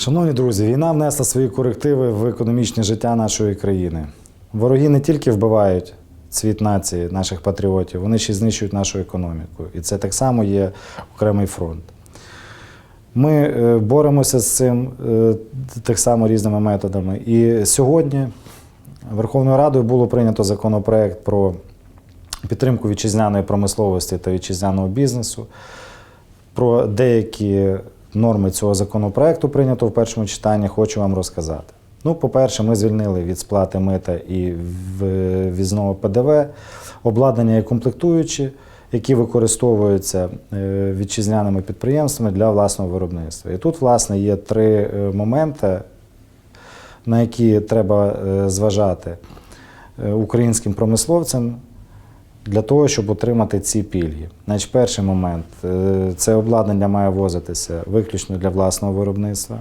Шановні друзі, війна внесла свої корективи в економічне життя нашої країни. Вороги не тільки вбивають цвіт нації, наших патріотів, вони ще й знищують нашу економіку. І це так само є окремий фронт. Ми е, боремося з цим е, так само різними методами. І сьогодні Верховною Радою було прийнято законопроект про підтримку вітчизняної промисловості та вітчизняного бізнесу. Про деякі норми цього законопроекту прийнято в першому читанні, хочу вам розказати. Ну, по-перше, ми звільнили від сплати мита і в- ввізного ПДВ обладнання і комплектуючі, які використовуються е, вітчизняними підприємствами для власного виробництва. І тут, власне, є три е, моменти, на які треба е, зважати українським промисловцям для того, щоб отримати ці пільги. Значить, перший момент е, це обладнання має возитися виключно для власного виробництва.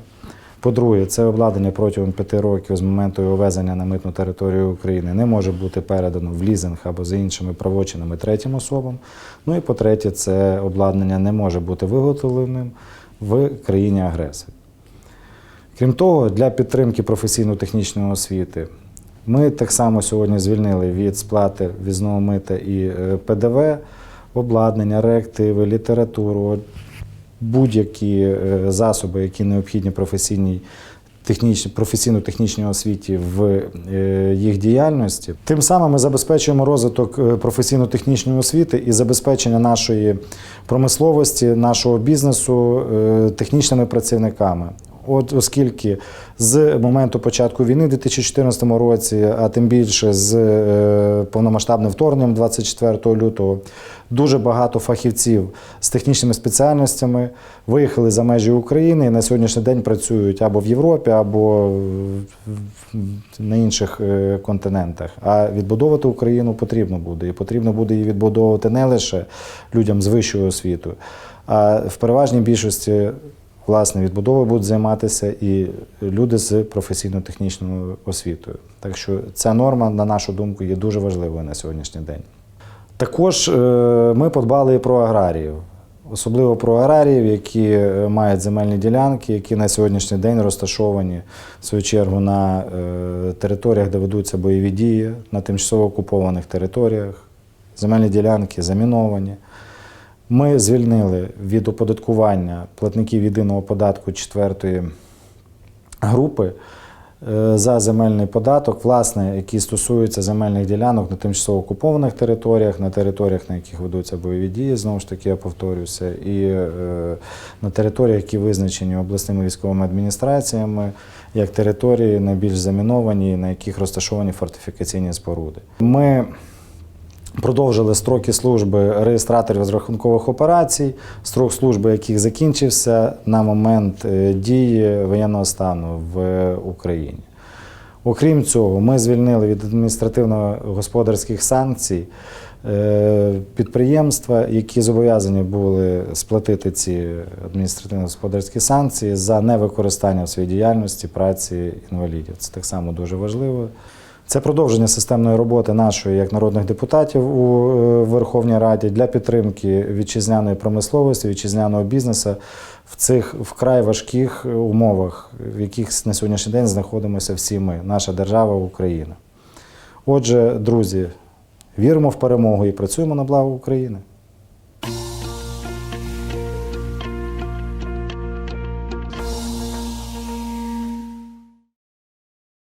По-друге, це обладнання протягом п'яти років з моменту його ввезення на митну територію України не може бути передано в лізинг або за іншими правочинами третім особам. Ну і по-третє, це обладнання не може бути виготовленим в країні агресорі. Крім того, для підтримки професійно-технічної освіти ми так само сьогодні звільнили від сплати візного мита і е, ПДВ обладнання, реактиви, літературу, будь-які е, засоби, які необхідні професійній технічній, професійно-технічній освіті в е, їх діяльності. Тим самим ми забезпечуємо розвиток професійно-технічної освіти і забезпечення нашої промисловості, нашого бізнесу технічними працівниками. От оскільки з моменту початку війни в 2014 році, а тим більше з е, повномасштабним вторгненням 24 лютого, дуже багато фахівців з технічними спеціальностями виїхали за межі України і на сьогоднішній день працюють або в Європі, або на інших е, континентах. А відбудовувати Україну потрібно буде. І потрібно буде її відбудовувати не лише людям з вищою освітою, а в переважній більшості власне відбудовою будуть займатися і люди з професійно-технічною освітою. Так що ця норма, на нашу думку, є дуже важливою на сьогоднішній день. Також е, ми подбали і про аграріїв, особливо про аграріїв, які е, мають земельні ділянки, які на сьогоднішній день розташовані в свою чергу на е, територіях, де ведуться бойові дії, на тимчасово окупованих територіях. Земельні ділянки заміновані. Ми звільнили від оподаткування платників єдиного податку четвертої групи е, за земельний податок, власне, який стосується земельних ділянок на тимчасово окупованих територіях, на територіях, на яких ведуться бойові дії, знову ж таки, я повторюся, і е, на територіях, які визначені обласними військовими адміністраціями, як території найбільш заміновані, на яких розташовані фортифікаційні споруди. Ми Продовжили строки служби реєстраторів розрахункових операцій, строк служби яких закінчився на момент е, дії воєнного стану в Україні. Окрім цього, ми звільнили від адміністративно-господарських санкцій е, підприємства, які зобов'язані були сплатити ці адміністративно-господарські санкції за невикористання в своїй діяльності праці інвалідів. Це так само дуже важливо. Це продовження системної роботи нашої як народних депутатів у е, Верховній Раді для підтримки вітчизняної промисловості, вітчизняного бізнесу в цих вкрай важких умовах, в яких на сьогоднішній день знаходимося всі ми, наша держава Україна. Отже, друзі, віримо в перемогу і працюємо на благо України.